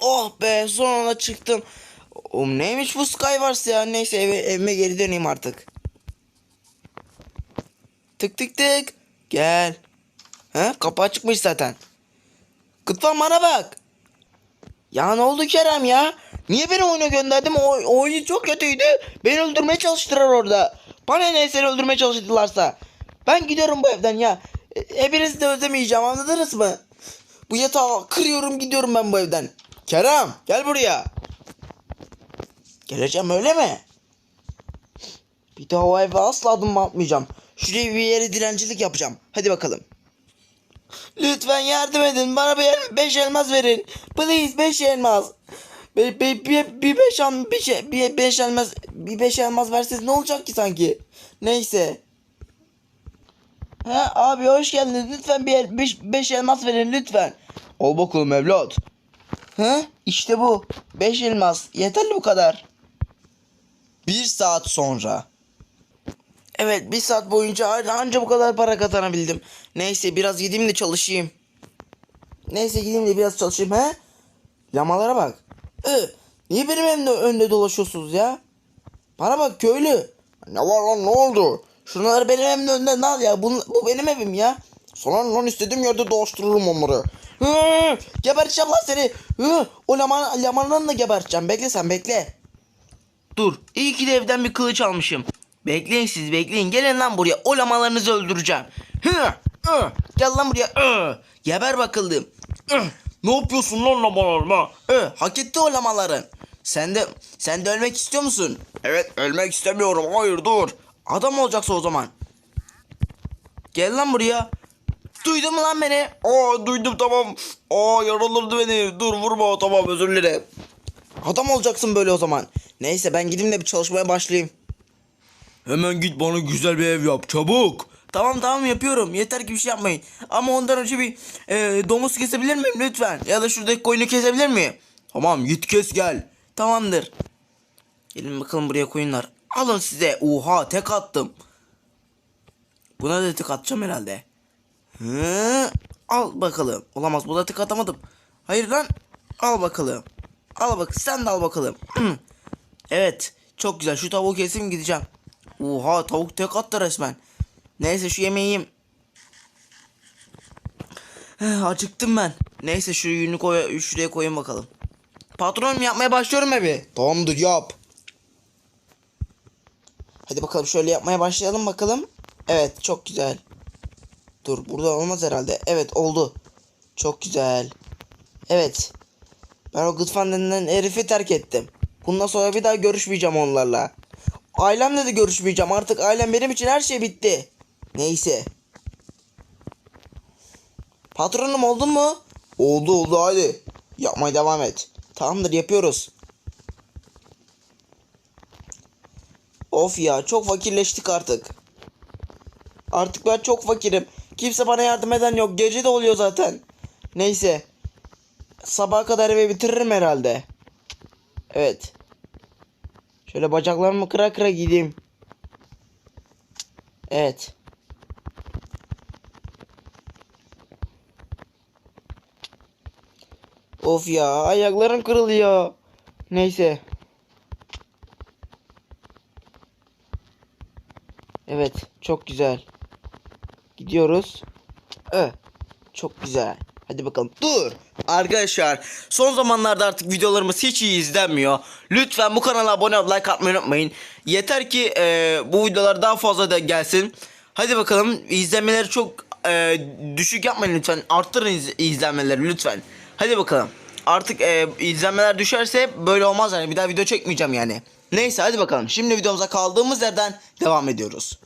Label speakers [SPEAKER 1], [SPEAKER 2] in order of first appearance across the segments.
[SPEAKER 1] Oh be sonunda çıktım. Oğlum neymiş bu Skywars ya? Neyse eve, evime geri döneyim artık. Tık tık tık. Gel. Ha kapı açıkmış zaten. Kıtvan bana bak. Ya ne oldu Kerem ya? Niye beni oyuna gönderdin? O oyun çok kötüydü. Beni öldürmeye çalıştılar orada. Bana ne seni öldürmeye çalıştılarsa. Ben gidiyorum bu evden ya. E, Hepinizi de özlemeyeceğim anladınız mı? Bu yatağı kırıyorum gidiyorum ben bu evden. Kerem gel buraya. Geleceğim öyle mi? Bir daha o eve asla adım atmayacağım. Şuraya bir yere dilencilik yapacağım. Hadi bakalım. Lütfen yardım edin. Bana bir beş elmas verin. Please beş elmas. Bir, bir, bir, bir beş, el- bir, şey, bir beş elmas bir beş elmas verseniz ne olacak ki sanki? Neyse. Ha abi hoş geldiniz. Lütfen bir el, beş, beş elmas verin lütfen. Ol bakalım evlat. Ha işte bu. Beş elmas. Yeterli bu kadar. Bir saat sonra. Evet bir saat boyunca anca bu kadar para kazanabildim. Neyse biraz gideyim de çalışayım. Neyse gideyim de biraz çalışayım he. Lamalara bak. Ee, niye benim evimde önde dolaşıyorsunuz ya? Bana bak köylü. Ne var lan ne oldu? Şunları benim evimin önünden al ya. Bu, bu benim evim ya. Sonra lan istediğim yerde dolaştırırım onları. Hı, geberteceğim lan seni. Hı, o laman, lamanlarını da geberteceğim. Bekle sen bekle. Dur. İyi ki de evden bir kılıç almışım. Bekleyin siz bekleyin. Gelin lan buraya. O lamalarınızı öldüreceğim. Hı, hı. Gel lan buraya. Hı. Geber bakalım. Hı. Ne yapıyorsun lan lamalarıma? Hı. Hak etti o lamaların. Sen de sen de ölmek istiyor musun? Evet ölmek istemiyorum. Hayır dur. Adam olacaksın o zaman. Gel lan buraya. Duydun mu lan beni? Aa duydum tamam. Aa yaralardı beni. Dur vurma tamam özür dilerim. Adam olacaksın böyle o zaman. Neyse ben gideyim de bir çalışmaya başlayayım. Hemen git bana güzel bir ev yap çabuk. Tamam tamam yapıyorum. Yeter ki bir şey yapmayın. Ama ondan önce bir e, domuz kesebilir miyim lütfen? Ya da şuradaki koyunu kesebilir miyim? Tamam git kes gel. Tamamdır. Gelin bakalım buraya koyunlar. Alın size. Oha tek attım. Buna da tek atacağım herhalde. Hı, al bakalım. Olamaz buna tek atamadım. Hayır lan. Al bakalım. Al bak sen de al bakalım. Evet. Çok güzel. Şu tavuğu keseyim gideceğim. Oha tavuk tek attı resmen. Neyse şu yemeği acıktım ben. Neyse şu yünü koy şuraya koyayım bakalım. Patronum yapmaya başlıyorum evi. Tamamdır yap. Hadi bakalım şöyle yapmaya başlayalım bakalım. Evet çok güzel. Dur burada olmaz herhalde. Evet oldu. Çok güzel. Evet. Ben o Gıtfan denilen herifi terk ettim. Bundan sonra bir daha görüşmeyeceğim onlarla. Ailemle de görüşmeyeceğim. Artık ailem benim için her şey bitti. Neyse. Patronum oldun mu? Oldu oldu hadi. Yapmaya devam et. Tamamdır yapıyoruz. Of ya çok fakirleştik artık. Artık ben çok fakirim. Kimse bana yardım eden yok. Gece de oluyor zaten. Neyse. Sabaha kadar eve bitiririm herhalde. Evet. Şöyle bacaklarımı kıra kıra gideyim. Evet. Of ya ayaklarım kırılıyor. Neyse. Evet çok güzel. Gidiyoruz. Ö, çok güzel. Hadi bakalım. Dur. Arkadaşlar son zamanlarda artık videolarımız hiç iyi izlenmiyor. Lütfen bu kanala abone olup like atmayı unutmayın. Yeter ki e, bu videolar daha fazla da gelsin. Hadi bakalım izlenmeleri çok e, düşük yapmayın lütfen. Arttırın iz- izlenmeleri lütfen. Hadi bakalım. Artık e, izlenmeler düşerse böyle olmaz yani bir daha video çekmeyeceğim yani. Neyse hadi bakalım. Şimdi videomuza kaldığımız yerden devam ediyoruz.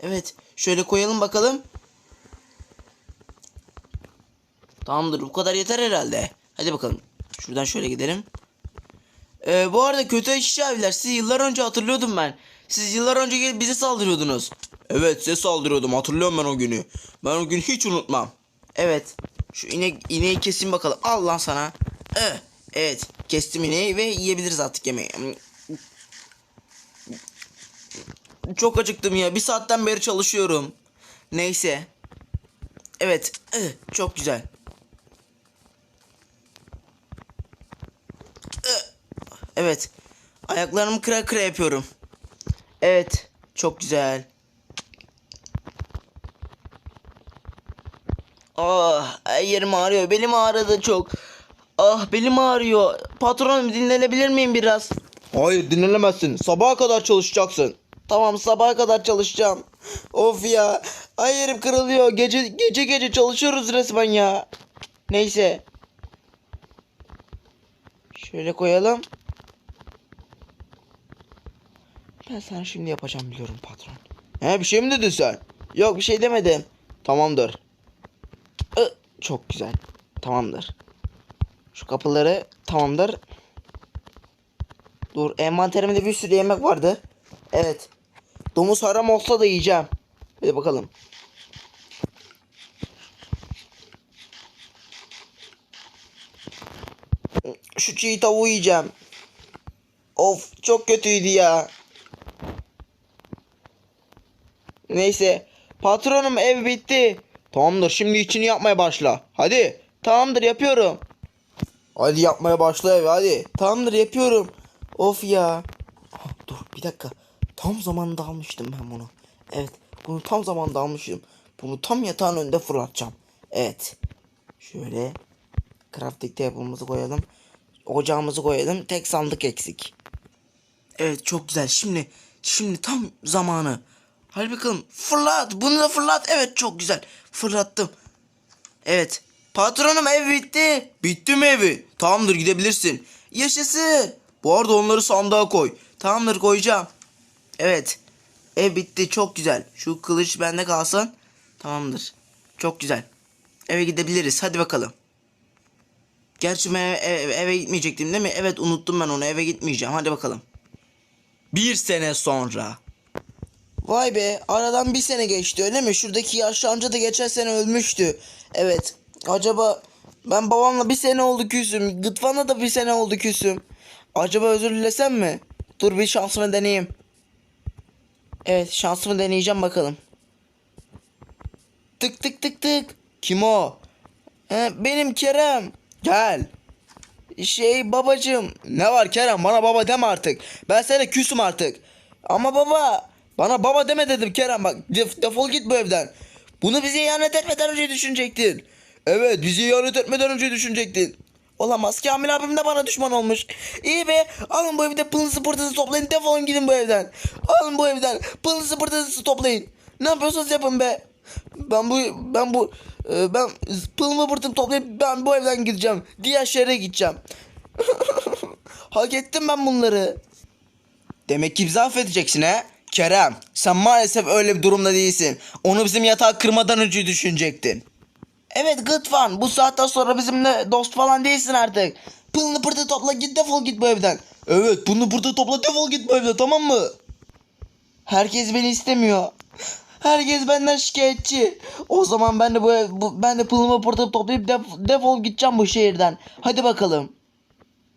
[SPEAKER 1] Evet şöyle koyalım bakalım. Tamamdır bu kadar yeter herhalde. Hadi bakalım. Şuradan şöyle gidelim. Ee, bu arada kötü işçi abiler sizi yıllar önce hatırlıyordum ben. Siz yıllar önce gelip bize saldırıyordunuz. Evet size saldırıyordum hatırlıyorum ben o günü. Ben o günü hiç unutmam. Evet. Şu inek, ineği keseyim bakalım. Al lan sana. Ee, evet kestim ineği ve yiyebiliriz artık yemeği. Çok acıktım ya. Bir saatten beri çalışıyorum. Neyse. Evet. eh, Çok güzel. Evet. Ayaklarımı kıra kıra yapıyorum. Evet. Çok güzel. Ah yerim ağrıyor. Belim ağrıdı çok. Ah belim ağrıyor. Patronum dinlenebilir miyim biraz? Hayır dinlenemezsin. Sabaha kadar çalışacaksın. Tamam sabaha kadar çalışacağım. Of ya. Ay yerim kırılıyor. Gece gece gece çalışıyoruz resmen ya. Neyse. Şöyle koyalım. Ben sana şimdi yapacağım biliyorum patron. He bir şey mi dedin sen? Yok bir şey demedim. Tamamdır. I, çok güzel. Tamamdır. Şu kapıları tamamdır. Dur envanterimde bir sürü yemek vardı. Evet. Domuz haram olsa da yiyeceğim. Hadi bakalım. Şu çiğ tavuğu yiyeceğim. Of çok kötüydü ya. Neyse. Patronum ev bitti. Tamamdır şimdi içini yapmaya başla. Hadi. Tamamdır yapıyorum. Hadi yapmaya başla evi hadi. Tamamdır yapıyorum. Of ya. Ah, dur bir dakika. Tam zamanında almıştım ben bunu. Evet. Bunu tam zamanında almışım. Bunu tam yatağın önünde fırlatacağım. Evet. Şöyle. Crafting table'ımızı koyalım. Ocağımızı koyalım. Tek sandık eksik. Evet çok güzel. Şimdi şimdi tam zamanı. Hadi bakalım fırlat. Bunu da fırlat. Evet çok güzel. Fırlattım. Evet. Patronum ev bitti. Bitti mi evi? Tamamdır gidebilirsin. Yaşasın. Bu arada onları sandığa koy. Tamamdır koyacağım. Evet. Ev bitti çok güzel. Şu kılıç bende kalsın. Tamamdır. Çok güzel. Eve gidebiliriz. Hadi bakalım. Gerçi ben eve, eve- eve gitmeyecektim değil mi? Evet unuttum ben onu. Eve gitmeyeceğim. Hadi bakalım. Bir sene sonra. Vay be aradan bir sene geçti öyle mi? Şuradaki yaşlı amca da geçen sene ölmüştü. Evet. Acaba ben babamla bir sene oldu küsüm. Gıtvan'la da bir sene oldu küsüm. Acaba özür dilesem mi? Dur bir şansımı deneyeyim. Evet şansımı deneyeceğim bakalım. Tık tık tık tık. Kim o? He, benim Kerem. Gel. Şey babacığım. Ne var Kerem bana baba deme artık. Ben sana küsüm artık. Ama baba. Bana baba deme dedim Kerem bak. Def, defol git bu evden. Bunu bize ihanet etmeden önce düşünecektin. Evet bizi ihanet etmeden önce düşünecektin. Olamaz Kamil abim de bana düşman olmuş. İyi be alın bu evde pılınızı pırtınızı toplayın defolun gidin bu evden. Alın bu evden pılınızı pırtınızı toplayın. Ne yapıyorsunuz yapın be. Ben bu ben bu e, ben pılımı pırtımı toplayıp ben bu evden gideceğim. Diğer şehre gideceğim. Hak ettim ben bunları. Demek ki bizi affedeceksin he? Kerem sen maalesef öyle bir durumda değilsin. Onu bizim yatağı kırmadan önce düşünecektin. Evet Gıtfan bu saatten sonra bizimle dost falan değilsin artık. Pılını pırtı topla git defol git bu evden. Evet pılını pırtı topla defol git bu evden tamam mı? Herkes beni istemiyor. Herkes benden şikayetçi. O zaman ben de bu, bu ben de pılımı pırtıp toplayıp def- defol gideceğim bu şehirden. Hadi bakalım.